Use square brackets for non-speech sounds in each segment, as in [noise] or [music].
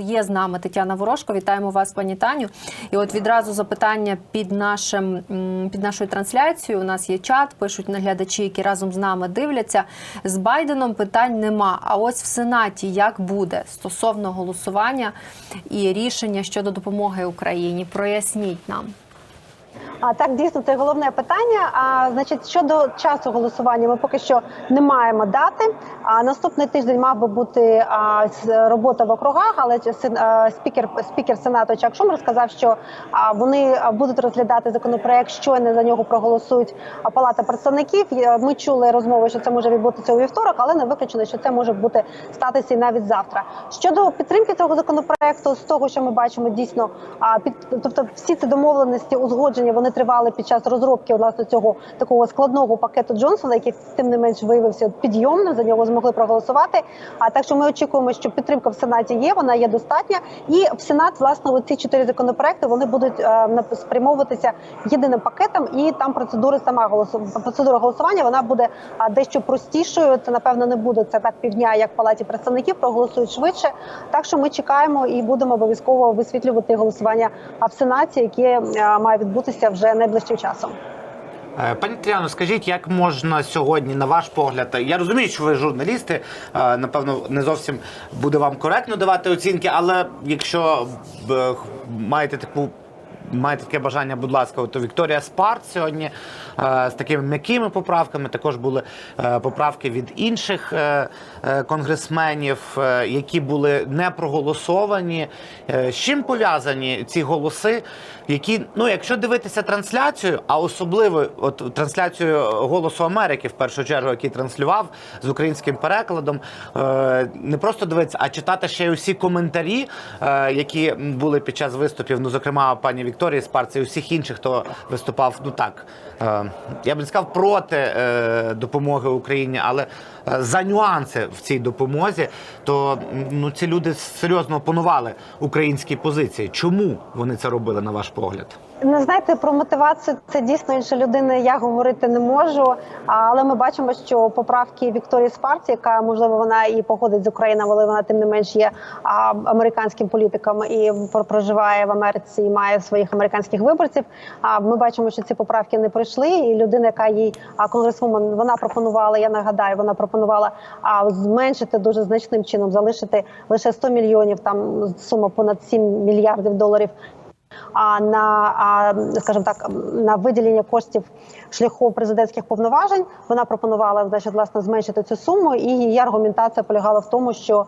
Є з нами Тетяна Ворожко. Вітаємо вас, пані Таню. І от відразу запитання під нашим під нашою трансляцією. У нас є чат, пишуть наглядачі, які разом з нами дивляться. З Байденом питань нема. А ось в Сенаті як буде стосовно голосування і рішення щодо допомоги Україні? Проясніть нам. А так дійсно це головне питання. А значить, щодо часу голосування, ми поки що не маємо дати. А наступний тиждень мав би бути а, робота в округах, але а, спікер спікер сенату Чак Шумер сказав, що а, вони будуть розглядати законопроект, щойно за нього проголосують а, палата представників. Ми чули розмови, що це може відбутися у вівторок, але не виключено, що це може бути статися і навіть завтра. Щодо підтримки цього законопроекту, з того, що ми бачимо, дійсно а, під тобто всі ці домовленості узгодження вони тривали під час розробки власне цього такого складного пакету Джонсона, який тим не менш виявився підйомним. За нього змогли проголосувати. А так що ми очікуємо, що підтримка в сенаті є, вона є достатня. І в сенат, власне, ці чотири законопроекти вони будуть е, спрямовуватися єдиним пакетом, і там процедури сама голосу процедура голосування вона буде дещо простішою. Це напевно не буде це так півдня, як в палаті представників проголосують швидше. Так що ми чекаємо і будемо обов'язково висвітлювати голосування в сенаті, яке е, має відбутися вже найближчим часом. Е, Пані Тетяно, скажіть, як можна сьогодні, на ваш погляд, я розумію, що ви журналісти, е, напевно, не зовсім буде вам коректно давати оцінки, але якщо б, маєте таку. Маєте таке бажання, будь ласка, от Вікторія Спарт сьогодні е, з такими м'якими поправками. Також були е, поправки від інших е, конгресменів, які були не проголосовані. З чим пов'язані ці голоси, які, ну, якщо дивитися трансляцію, а особливо от трансляцію Голосу Америки, в першу чергу, який транслював з українським перекладом, не просто дивитися, а читати ще й усі коментарі, які були під час виступів. Ну, зокрема, пані Вікторії Спарці і усіх інших, хто виступав, ну так е, я б не сказав проти е, допомоги Україні, але е, за нюанси в цій допомозі, то ну ці люди серйозно опанували українські позиції. Чому вони це робили, на ваш погляд? Не знаєте, про мотивацію це дійсно інша людина. Я говорити не можу. Але ми бачимо, що поправки Вікторії Спарці, яка можливо вона і походить з України, але вона тим не менш є американським політиком і про- проживає в Америці і має своїх американських виборців. А ми бачимо, що ці поправки не пройшли. І людина, яка їй конгресвумен, вона пропонувала. Я нагадаю, вона пропонувала зменшити дуже значним чином, залишити лише 100 мільйонів. Там сума понад 7 мільярдів доларів а на скажімо так на виділення коштів шляхом президентських повноважень вона пропонувала значить, власне зменшити цю суму, і її аргументація полягала в тому, що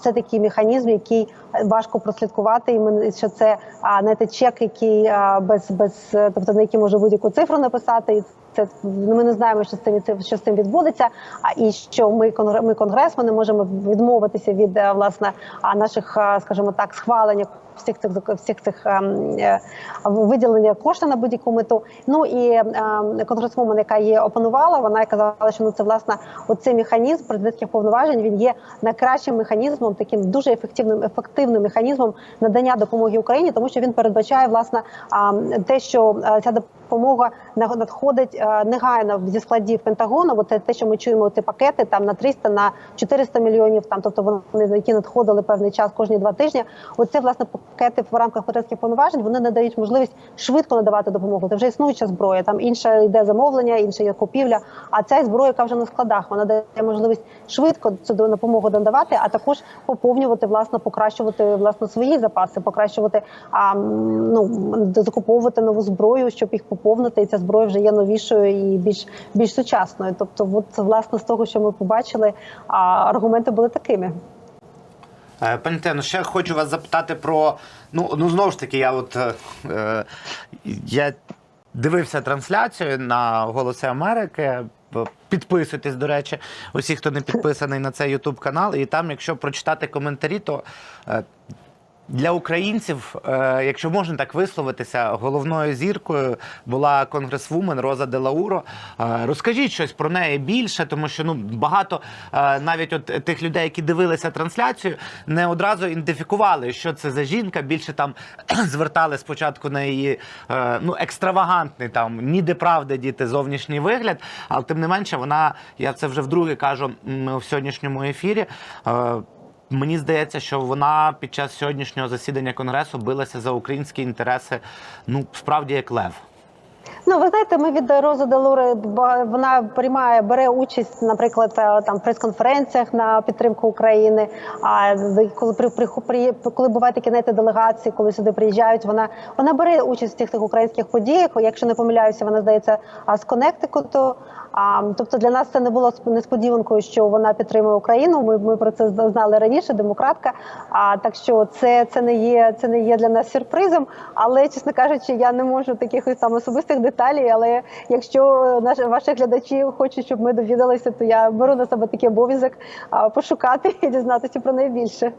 це такий механізм, який важко прослідкувати, і ми що це не те чек, який без без тобто на який може будь-яку цифру написати. Це ми не знаємо, що з цим що з цим відбудеться. А і що ми конгре- ми конгресмени можемо відмовитися від е, власне наших, е, скажімо так, схвалення всіх цих всіх цих ем, е, виділення коштів на будь-яку мету. Ну і ем, конгресвумен, яка її опанувала, вона казала, що ну це власне оцей механізм президентських повноважень. Він є найкращим механізмом, таким дуже ефективним ефективним механізмом надання допомоги Україні, тому що він передбачає власне те, що ця допомога на- надходить е, негайно зі складів Пентагону. Бо те, що ми чуємо, ті пакети там на 300, на 400 мільйонів. Там, тобто вони які надходили певний час кожні два тижні. Оце власне пакети в рамках президентських повноважень. Вони надають можливість швидко надавати допомогу. Це вже існуюча зброя. Там інше йде замовлення, інше є купівля. А ця зброя, яка вже на складах, вона дає можливість швидко цю допомогу надавати, а також поповнювати власне, покращувати власне свої запаси, покращувати а, ну закуповувати нову зброю, щоб їх поповнити. І ця зброя вже є новішою і більш більш сучасною. Тобто, от власне з того, що ми побачили, а, аргументи були такими. Е, Пані Тено, ще хочу вас запитати про. Ну, ну знову ж таки, я от е, я дивився трансляцію на Голоси Америки. Підписуйтесь, до речі, усі, хто не підписаний на цей Ютуб канал. І там, якщо прочитати коментарі, то е, для українців, е, якщо можна так висловитися, головною зіркою була конгресвумен Роза Делауро. Е, розкажіть щось про неї більше, тому що ну багато е, навіть от тих людей, які дивилися трансляцію, не одразу ідентифікували, що це за жінка. Більше там [clears throat] звертали спочатку на її ну екстравагантний там ніде правди діти зовнішній вигляд. Але тим не менше, вона я це вже вдруге кажу в сьогоднішньому ефірі. Мені здається, що вона під час сьогоднішнього засідання конгресу билася за українські інтереси. Ну справді як лев. Ну, ви знаєте, ми від Рози Делури вона приймає, бере участь, наприклад, е, там прес-конференціях на підтримку України. А коли при, коли бувають такі знаєте, делегації, коли сюди приїжджають, вона вона бере участь в тих тих українських подіях. Якщо не помиляюся, вона здається а, з Коннектикуту. Тобто для нас це не було сп- несподіванкою, що вона підтримує Україну. Ми, ми про це зна- знали раніше, демократка. А так що це, це не є це не є для нас сюрпризом. Але чесно кажучи, я не можу таких там особистих деталей. Але якщо наші ваші глядачі хочуть, щоб ми довідалися, то я беру на себе такий обов'язок пошукати і дізнатися про неї більше.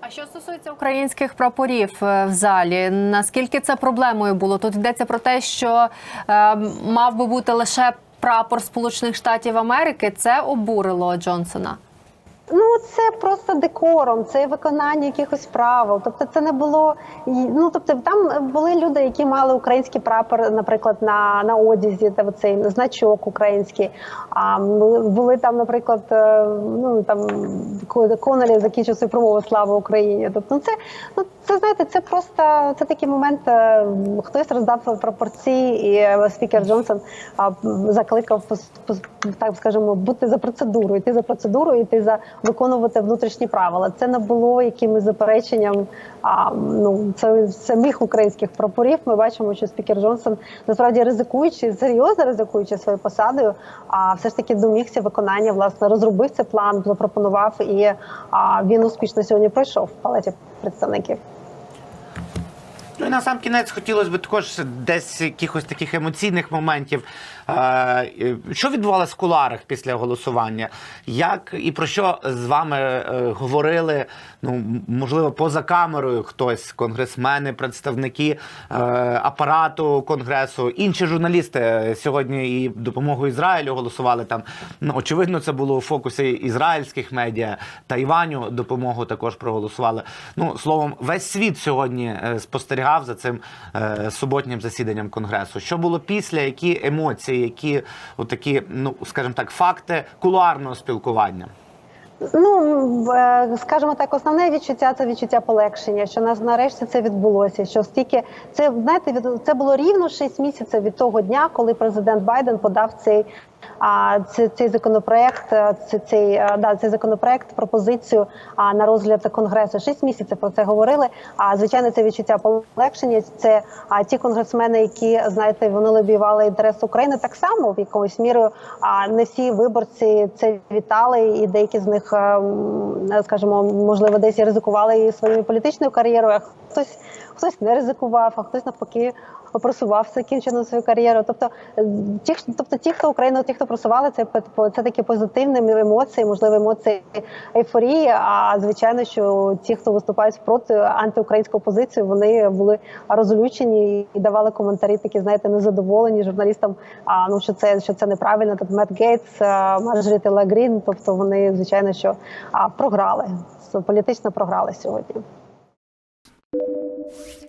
А що стосується українських прапорів е, в залі, наскільки це проблемою було? Тут йдеться про те, що е, мав би бути лише прапор Сполучених Штатів Америки. Це обурило Джонсона. Ну, це просто декором, це виконання якихось правил. Тобто, це не було ну, тобто, там були люди, які мали український прапор, наприклад, на, на одязі, та цей значок український. А були- там, наприклад, е, ну там Конолі закінчив свою промову Слава Україні. Тобто, ну, це ну це знаєте, це просто це такий момент. е, Хтось роздав пропорції, і е, спікер Джонсон закликав так скажімо, бути за процедурою, йти за процедурою, йти за виконувати внутрішні правила. Це не було якимось запереченням. А ну це самих українських прапорів. Ми бачимо, що спікер Джонсон насправді ризикуючи, серйозно ризикуючи своєю посадою, а все ж таки домігся виконання, власне, розробив цей план, запропонував, і а, він успішно сьогодні пройшов в палаті представників. Ну і на сам кінець хотілося б також десь якихось таких емоційних моментів. Що відбувалося в куларах після голосування? Як і про що з вами е, говорили? Ну можливо, поза камерою хтось, конгресмени, представники е, апарату конгресу, інші журналісти е, сьогодні і допомогою Ізраїлю голосували там. Ну очевидно, це було у фокусі ізраїльських медіа. Тайваню допомогу також проголосували. Ну словом, весь світ сьогодні е, спостерігав за цим е, суботнім засіданням конгресу. Що було після, які емоції, які отакі, ну скажімо так, факти кулуарного спілкування? Ну е, скажімо так, основне відчуття це відчуття полегшення, що нас нарешті це відбулося. Що стільки це знаєте, від це було рівно 6 місяців від того дня, коли президент Байден подав цей. А цей, цей законопроект, е, це цей е, да цей законопроект, пропозицію а, на розгляд конгресу. Шість місяців про це говорили. А звичайно, це відчуття полегшення. Це а ті конгресмени, які знаєте, вони лобіювали інтерес України так само в якомусь мірою. А не всі виборці це вітали, і деякі з них, е, скажімо, можливо, десь і ризикували і своєю політичною кар'єрою. А хтось хтось не ризикував, а хтось навпаки просував закінчену свою кар'єру. Тобто, е, ті, тобто ті, хто Україну, ті, хто просували, це це такі позитивні емоції, можливо, емоції ейфорії. А звичайно, що ті, хто виступають проти антиукраїнської позиції, вони були розлючені і давали коментарі, такі знаєте, незадоволені журналістам. А ну що це що це неправильно. Тобто Мет Гейтс, Марджоріті Лагрін, тобто вони звичайно що а, програли політично програли сьогодні. Okay.